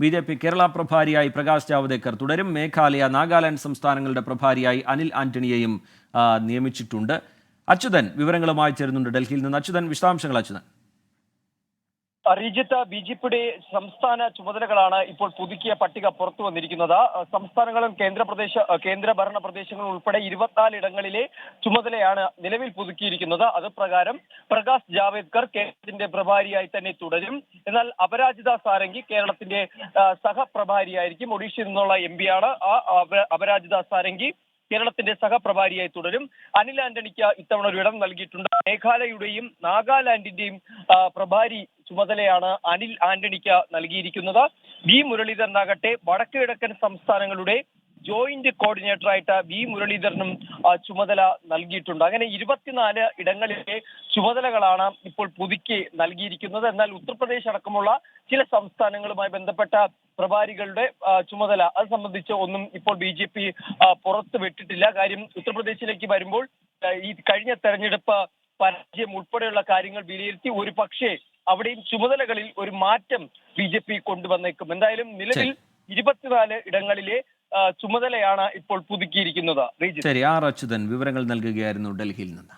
B J P Kerala പ്രഭാരിയായി പ്രകാശ് ജാവദേക്കർ തുടരും. മേഘാലയ നാഗാലാൻഡ് സംസ്ഥാനങ്ങളുടെ പ്രഭാരിയായി അനിൽ ആന്റണിയെയും നിയമിച്ചിട്ടുണ്ട്. അച്യുതൻ വിവരങ്ങളുമായി ചേരുന്നുണ്ട് ഡൽഹിയിൽ നിന്ന്. അച്യുതൻ വിശദാംശങ്ങൾ അച്യുതൻ. റിജിത്ത് ബി ജെ പിയുടെ സംസ്ഥാന ചുമതലകളാണ് ഇപ്പോൾ പുതുക്കിയ പട്ടിക പുറത്തു വന്നിരിക്കുന്നത്. സംസ്ഥാനങ്ങളും കേന്ദ്രപ്രദേശ കേന്ദ്ര കേന്ദ്രഭരണ പ്രദേശങ്ങളും ഉൾപ്പെടെ ഇരുപത്തിനാല് ഇടങ്ങളിലെ ചുമതലയാണ് നിലവിൽ പുതുക്കിയിരിക്കുന്നത്. അത് പ്രകാരം പ്രകാശ് ജാവേദ്കർ കേരളത്തിന്റെ പ്രഭാരിയായി തന്നെ തുടരും. എന്നാൽ അപരാജിത സാരംഗി കേരളത്തിന്റെ സഹപ്രഭാരിയായിരിക്കും. ഒഡീഷയിൽ നിന്നുള്ള എം ആണ്. ആ അപരാജിത സാരംഗി കേരളത്തിന്റെ സഹപ്രഭാരിയായി തുടരും. അനിൽ ആന്റണിക്ക് ഇത്തവണ ഒരു ഇടം നൽകിയിട്ടുണ്ട്. മേഘാലയയുടെയും നാഗാലാൻഡിന്റെയും പ്രഭാരി ചുമതലയാണ് അനിൽ ആന്റണിക്ക് നൽകിയിരിക്കുന്നത്. വി. മുരളീധരനാകട്ടെ വടക്ക് കിഴക്കൻ സംസ്ഥാനങ്ങളുടെ ജോയിന്റ് കോർഡിനേറ്ററായിട്ട് വി. മുരളീധരനും ചുമതല നൽകിയിട്ടുണ്ട്. അങ്ങനെ ഇരുപത്തിനാല് ഇടങ്ങളിലെ ചുമതലകളാണ് ഇപ്പോൾ പുതുക്കി നൽകിയിരിക്കുന്നത്. എന്നാൽ ഉത്തർപ്രദേശ് അടക്കമുള്ള ചില സംസ്ഥാനങ്ങളുമായി ബന്ധപ്പെട്ട പ്രഭാരികളുടെ ചുമതല. അത് സംബന്ധിച്ച് ഒന്നും ഇപ്പോൾ ബി ജെ പി പുറത്തുവിട്ടിട്ടില്ല കാര്യം ഉത്തർപ്രദേശിലേക്ക് വരുമ്പോൾ ഈ കഴിഞ്ഞ തെരഞ്ഞെടുപ്പ് പരാജയം ഉൾപ്പെടെയുള്ള കാര്യങ്ങൾ വിലയിരുത്തി ഒരു പക്ഷേ അവിടെയും ചുമതലകളിൽ ഒരു മാറ്റം ബി ജെ പി കൊണ്ടുവന്നേക്കും. എന്തായാലും നിലവിൽ ഇരുപത്തിനാല് ഇടങ്ങളിലെ ചുമതലയാണ് ഇപ്പോൾ പുതുക്കിയിരിക്കുന്നത്. ശരി ആർ അച്യുതൻ വിവരങ്ങൾ നൽകുകയായിരുന്നു ഡൽഹിയിൽ നിന്ന്.